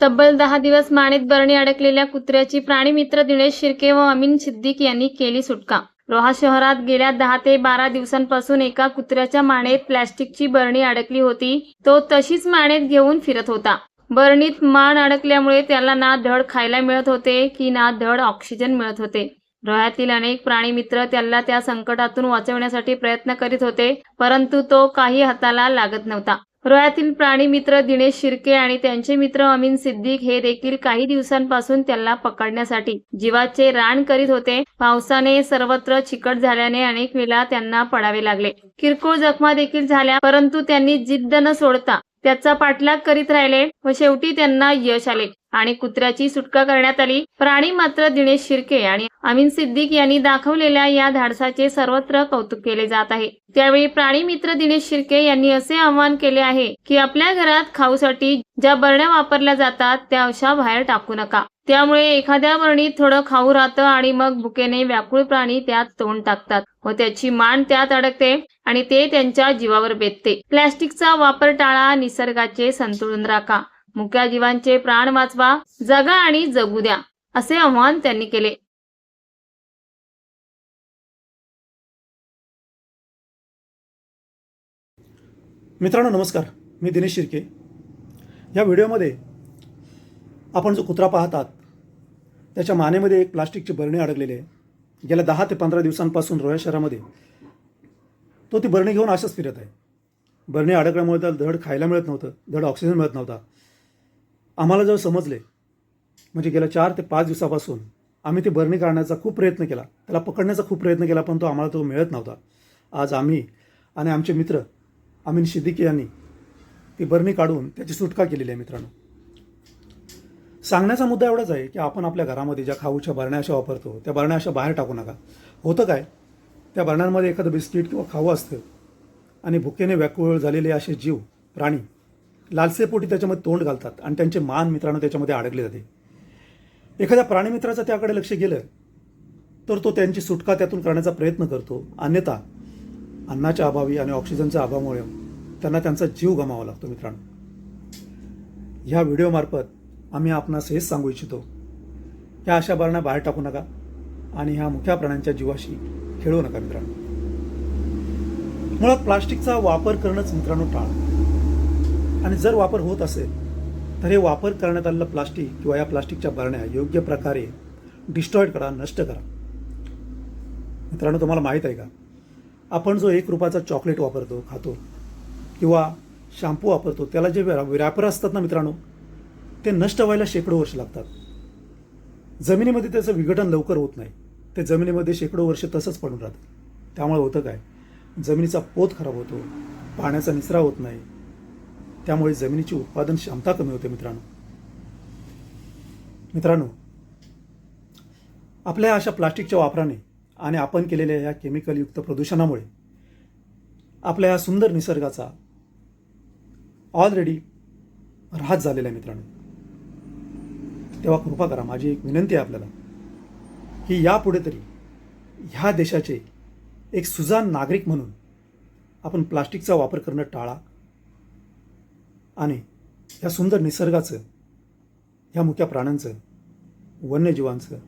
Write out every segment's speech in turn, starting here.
तब्बल दहा दिवस मानेत बरणी अडकलेल्या कुत्र्याची प्राणीमित्र दिनेश शिर्के व अमीन सिद्दीक यांनी केली सुटका. रोहा शहरात गेल्या दहा ते बारा दिवसांपासून एका कुत्र्याच्या मानेत प्लॅस्टिकची बरणी अडकली होती. तो तशीच मानेत घेऊन फिरत होता. बरणीत मान अडकल्यामुळे त्याला ना धड खायला मिळत होते की ना धड ऑक्सिजन मिळत होते. रोह्यातील अनेक प्राणी मित्र त्याला त्या संकटातून वाचवण्यासाठी प्रयत्न करीत होते परंतु तो काही हाताला लागत नव्हता. रोयातील प्राणी मित्र दिनेश शिर्के आणि त्यांचे मित्र अमीन सिद्दीक हे देखील काही दिवसांपासून त्याला पकडण्यासाठी जीवाचे रान करीत होते. पावसाने सर्वत्र चिकट झाल्याने अनेक वेळा त्यांना पडावे लागले. किरकोळ जखमा देखील झाल्या परंतु त्यांनी जिद्द न सोडता त्याचा पाठलाग करीत राहिले व शेवटी त्यांना यश आले. आणि कुत्र्याची सुटका करण्यात आली. प्राणी मात्र दिनेश शिर्के आणि अमीन सिद्दीक यांनी दाखवलेल्या या धाडसाचे सर्वत्र कौतुक केले जात आहे. त्यावेळी प्राणी मित्र दिनेश शिर्के यांनी असे आवाहन केले आहे की आपल्या घरात खाऊसाठी ज्या बरण्या वापरल्या जातात त्या अशा बाहेर टाकू नका. त्यामुळे एखाद्या बरणीत थोडं खाऊ राहतं आणि मग भुकेने व्याकुळ प्राणी त्यात तोंड टाकतात व त्याची मान त्यात अडकते आणि ते त्यांच्या जीवावर बेतते. प्लॅस्टिकचा वापर टाळा निसर्गाचे संतुलन राखा. मुक्या जीवांचे प्राण वाचवा जगा आणि जगू द्या असे आव्हान त्यांनी केले. मित्रांनो नमस्कार. मी दिनेश शिर्के. या व्हिडिओमध्ये आपण जो कुत्रा पाहतात त्याच्या मानेमध्ये एक प्लास्टिकची बरणी अडकलेली आहे. गेल्या दहा ते पंधरा दिवसांपासून रोह्या शहरामध्ये तो ती बरणी घेऊन अशाच फिरत आहे. बरणी अडकल्यामुळे त्याला धड खायला मिळत नव्हतं धड ऑक्सिजन मिळत नव्हता. आम्हाला जेव्हा समजले म्हणजे गेल्या चार ते पाच दिवसापासून आम्ही ती बरणी काढण्याचा खूप प्रयत्न केला त्याला पकडण्याचा खूप प्रयत्न केला पण तो आम्हाला तो मिळत नव्हता. आज आम्ही आणि आमचे मित्र अमीन सिद्दीकी यांनी ती बरणी काढून त्याची सुटका केलेली आहे मित्रांनो. सांगण्याचा मुद्दा एवढाच आहे की आपण आपल्या घरामध्ये ज्या खाऊच्या बरण्या अशा वापरतो त्या बरण्या अशा बाहेर टाकू नका. होतं काय? त्या बरण्यांमध्ये एखादं बिस्किट किंवा खाऊ असतं आणि भुकेने व्याकुळ झालेले असे जीव प्राणी लालसेपोटी त्याच्यामध्ये तोंड घालतात आणि त्यांचे मान मित्रांनो त्याच्यामध्ये अडकले जाते. एखाद्या प्राणीमित्राचं त्याकडे लक्ष गेलं तर तो त्यांची सुटका त्यातून करण्याचा प्रयत्न करतो. अन्यथा अन्नाच्या अभावी आणि ऑक्सिजनच्या अभावामुळे त्यांना त्यांचा जीव गमावा लागतो मित्रांनो. ह्या व्हिडिओमार्फत आम्ही आपणास हेच सांगू इच्छितो. ह्या अशा बारणा बाहेर टाकू नका आणि ह्या मुख्या प्राण्यांच्या जीवाशी खेळू नका मित्रांनो. मुळात प्लास्टिकचा वापर करणंच मित्रांनो टाळा. आणि जर वापर होत असेल तर हे वापर करण्यात आलेलं प्लास्टिक किंवा या प्लास्टिकच्या बरण्या योग्य प्रकारे डिस्ट्रॉईड करा नष्ट करा. मित्रांनो तुम्हाला माहीत आहे का? आपण जो एक रुपयाचा चॉकलेट वापरतो खातो किंवा शॅम्पू वापरतो त्याला जे रॅपर असतात ना मित्रांनो ते नष्ट व्हायला शेकडो वर्ष लागतात. जमिनीमध्ये त्याचं विघटन लवकर होत नाही. ते जमिनीमध्ये शेकडो वर्ष तसंच पडून राहतं. त्यामुळे होतं काय? जमिनीचा पोत खराब होतो पाण्याचा निचरा होत नाही त्यामुळे जमिनीची उत्पादन क्षमता कमी होते मित्रांनो. मित्रांनो आपल्या अशा प्लास्टिकच्या वापराने आणि आपण केलेल्या या केमिकलयुक्त प्रदूषणामुळे आपल्या या सुंदर निसर्गाचा ऑलरेडी ऱ्हास झालेला आहे मित्रांनो. तेव्हा कृपा करा माझी एक विनंती आहे आपल्याला की यापुढे तरी ह्या देशाचे एक सुजान नागरिक म्हणून आपण प्लास्टिकचा वापर करणं टाळा. आणि या सुंदर निसर्गाचं ह्या मुक्या प्राण्यांचं वन्यजीवांचं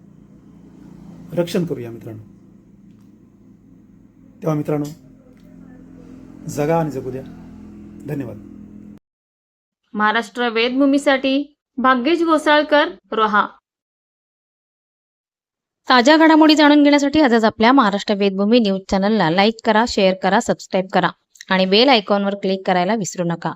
रक्षण करूया मित्रांनो. तेव्हा मित्रांनो जगा आणि जगू द्या धन्यवाद. महाराष्ट्र वेदभूमीसाठी भाग्येश घोसाळकर रोहा. ताज्या घडामोडी जाणून घेण्यासाठी आजच आपल्या महाराष्ट्र वेदभूमी न्यूज चॅनलला लाईक करा शेअर करा सबस्क्राईब करा आणि बेल आयकॉनवर क्लिक करायला विसरू नका.